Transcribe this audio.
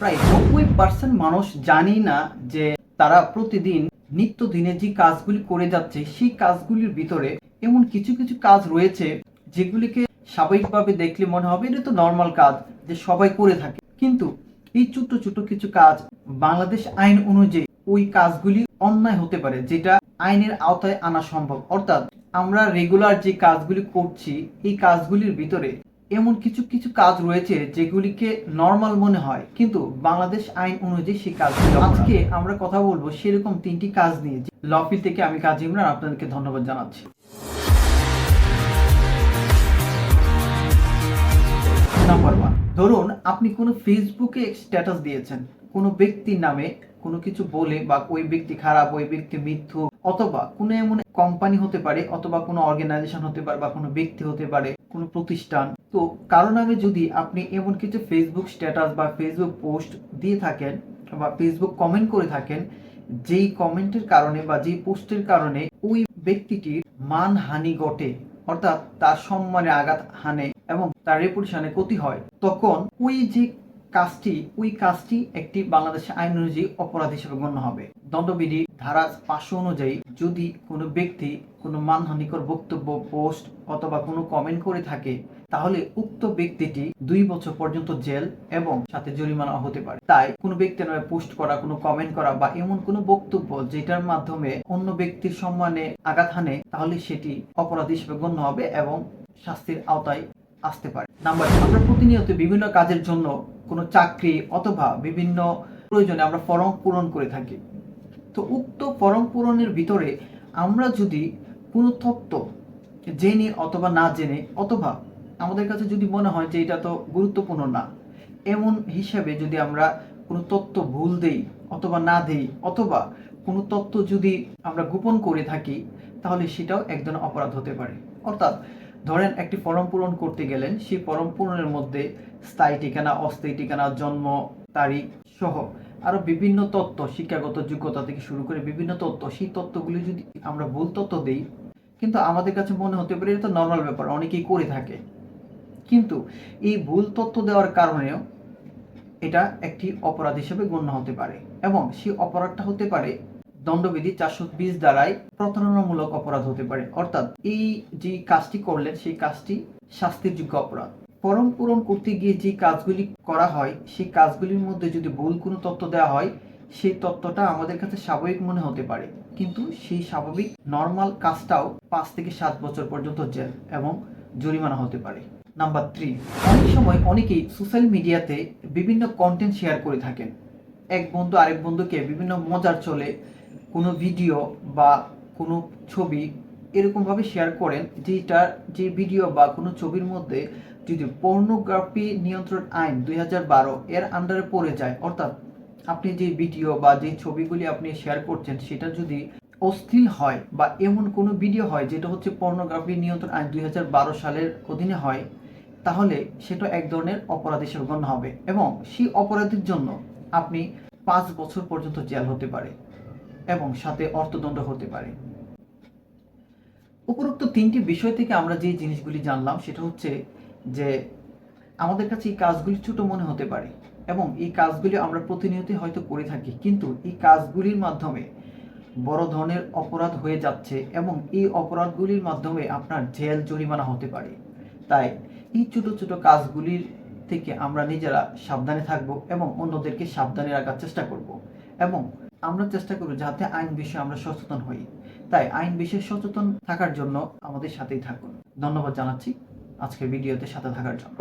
প্রায় নব্বই পার্সেন্ট মানুষ জানি না যে তারা প্রতিদিন নিত্যদিনে যে কাজগুলি করে যাচ্ছে, সেই কাজগুলির ভিতরে এমন কিছু কিছু কাজ রয়েছে যেগুলিকে স্বাভাবিকভাবে দেখলে মনে হবে এটা তো নর্মাল কাজ যে সবাই করে থাকে। কিন্তু এই ছোট্ট ছোট্ট কিছু কাজ বাংলাদেশ আইন অনুযায়ী ওই কাজগুলি অন্যায় হতে পারে, যেটা আইনের আওতায় আনা সম্ভব। অর্থাৎ আমরা রেগুলার যে কাজগুলি করছি, এই কাজগুলির ভিতরে এমন কিছু কিছু কাজ রয়েছে যেগুলিকে নর্মাল মনে হয়, কিন্তু বাংলাদেশ আইন অনুযায়ী সেই কাজগুলি আজকে আমরা কথা বলব সেরকম তিনটি কাজ নিয়ে। লফিল থেকে আমি কাজী ইমরান আপনাদেরকে ধন্যবাদ জানাচ্ছি। নাম্বার ওয়ান ধরুন আপনি কোনো ফেসবুকে স্ট্যাটাস দিয়েছেন, কোনো ব্যক্তির নামে কোনো কিছু বলে বা ওই ব্যক্তি খারাপ, ওই ব্যক্তি মিথ্যু, অথবা কোনো এমন কোম্পানি হতে পারে, অথবা কোনো অর্গানাইজেশন হতে পারে বা কোনো ব্যক্তি হতে পারে, কোনো প্রতিষ্ঠান তো কারও নামে যদি আপনি এমন কিছু ফেসবুক স্ট্যাটাস বা ফেসবুক পোস্ট দিয়ে থাকেন বা ফেসবুক কমেন্ট করে থাকেন, যেই কমেন্টের কারণে বা যেই পোস্টের কারণে ওই ব্যক্তিটির মানহানি ঘটে, অর্থাৎ তার সম্মানে আঘাত হানে এবং তার রেপুটেশনে ক্ষতি হয়, তখন ওই যে কাজটি, ওই কাজটি একটি বাংলাদেশ আইন অনুযায়ী অপরাধ হিসেবে গণ্য হবে। দণ্ডবিধি ধারা পাঁচশো অনুযায়ী যদি কোনো ব্যক্তি কোনো মানহানিকর বক্তব্য, পোস্ট অথবা কোনো কমেন্ট করে থাকে, তাহলে উক্ত ব্যক্তিটি দুই বছর পর্যন্ত জেল এবং সাথে জরিমানা হতে পারে। তাই কোনো ব্যক্তির নামে পোস্ট করা, কোনো কমেন্ট করা বা এমন কোনো বক্তব্য যেটার মাধ্যমে অন্য ব্যক্তির সম্মানে আঘাত হানে, তাহলে সেটি অপরাধ হিসেবে গণ্য হবে এবং শাস্তির আওতায় আসতে পারে। নাম্বার আমরা প্রতিনিয়ত বিভিন্ন কাজের জন্য কোনো চাকরি অথবা বিভিন্ন প্রয়োজনে আমরা ফর্ম পূরণ করে থাকি। তো উক্ত ফর্ম পূরণের ভিতরে আমরা যদি কোনো তথ্য জেনে অথবা না জেনে অথবা আমাদের কাছে যদি মনে হয় যে এটা তো গুরুত্বপূর্ণ না, এমন হিসাবে যদি আমরা কোনো তথ্য ভুল দেই অথবা না দেই অথবা কোনো তথ্য যদি আমরা গোপন করে থাকি, তাহলে সেটাও এক ধরনের অপরাধ হতে পারে। অর্থাৎ ধরেন একটি ফর্ম পূরণ করতে গেলেন, সেই ফর্ম পূরণের মধ্যে স্থায়ী ঠিকানা, অস্থায়ী ঠিকানা, জন্ম তারিখ সহ আরও বিভিন্ন তথ্য শিক্ষাগত যোগ্যতা থেকে শুরু করে বিভিন্ন তথ্য সেই তথ্যগুলি যদি আমরা ভুল তথ্য দিই, কিন্তু আমাদের কাছে মনে হতে পারে এটা তো নর্মাল ব্যাপার, অনেকেই করে থাকে। কিন্তু এই ভুল তথ্য দেওয়ার কারণেও এটা একটি অপরাধ হিসেবে গণ্য হতে পারে এবং সেই অপরাধটা হতে পারে দণ্ডবিধি চারশো বিশ দ্বারাই প্রতারণামূলক অপরাধ হতে পারে। অর্থাৎ এই যে কাজটি করলেন, সেই কাজটি শাস্তির যোগ্য অপরাধ। ফরম পূরণ করতে গিয়ে যে কাজগুলি করা হয়, সেই কাজগুলির মধ্যে যদি ভুল কোনো তথ্য দেওয়া হয়, সেই তথ্যটা আমাদের কাছে স্বাভাবিক মনে হতে পারে। কিন্তু সেই স্বাভাবিক, নর্মাল কাজটাও পাঁচ থেকে সাত বছর পর্যন্ত জেল এবং জরিমানা হতে পারে। নাম্বার থ্রি, অনেক সময় অনেকেই সোশ্যাল মিডিয়াতে বিভিন্ন কন্টেন্ট শেয়ার করে থাকেন। এক বন্ধু আরেক বন্ধুকে বিভিন্ন মজার চলে কোনো ভিডিও বা কোনো ছবি এরকমভাবে শেয়ার করেন যেটা যে ভিডিও বা কোনো ছবির মধ্যে যদি পর্নোগ্রাফি নিয়ন্ত্রণ আইন দুই হাজার বারো এর আন্ডারে পড়ে যায়, অর্থাৎ আপনি যে ভিডিও বা যে ছবিগুলি আপনি শেয়ার করছেন সেটা যদি অশ্লীল হয় বা এমন কোনো ভিডিও হয় যেটা হচ্ছে পর্নোগ্রাফি নিয়ন্ত্রণ আইন দুই হাজার বারো সালের অধীনে হয়, তাহলে সেটা এক ধরনের অপরাধ হিসেবে গণ্য হবে এবং সেই অপরাধের জন্য আপনি পাঁচ বছর পর্যন্ত জেল হতে পারে। এবং সাথে অর্থদণ্ড হতে পারে। উপরোক্ত তিনটি বিষয় থেকে আমরা যে জিনিসগুলি জানলাম, সেটা হচ্ছে যে আমাদের কাছে এই কাজগুলি ছোট মনে হতে পারে এবং এই কাজগুলি আমরা প্রতিনিয়তই হয়তো করে থাকি, কিন্তু এই কাজগুলির মাধ্যমে বড় ধরনের অপরাধ হয়ে যাচ্ছে এবং এই অপরাধগুলির মাধ্যমে আপনার জেল জরিমানা হতে পারে। তাই এই ছোট ছোট কাজগুলির থেকে আমরা নিজেরা সাবধানে থাকব এবং অন্যদেরকে সাবধানে রাখার চেষ্টা করব এবং আমরা চেষ্টা করব যাতে আইন বিষয়ে আমরা সচেতন হই। তাই আইন বিষয়ে সচেতন থাকার জন্য আমাদের সাথেই থাকুন। ধন্যবাদ জানাচ্ছি আজকের ভিডিওতে সাথে থাকার জন্য।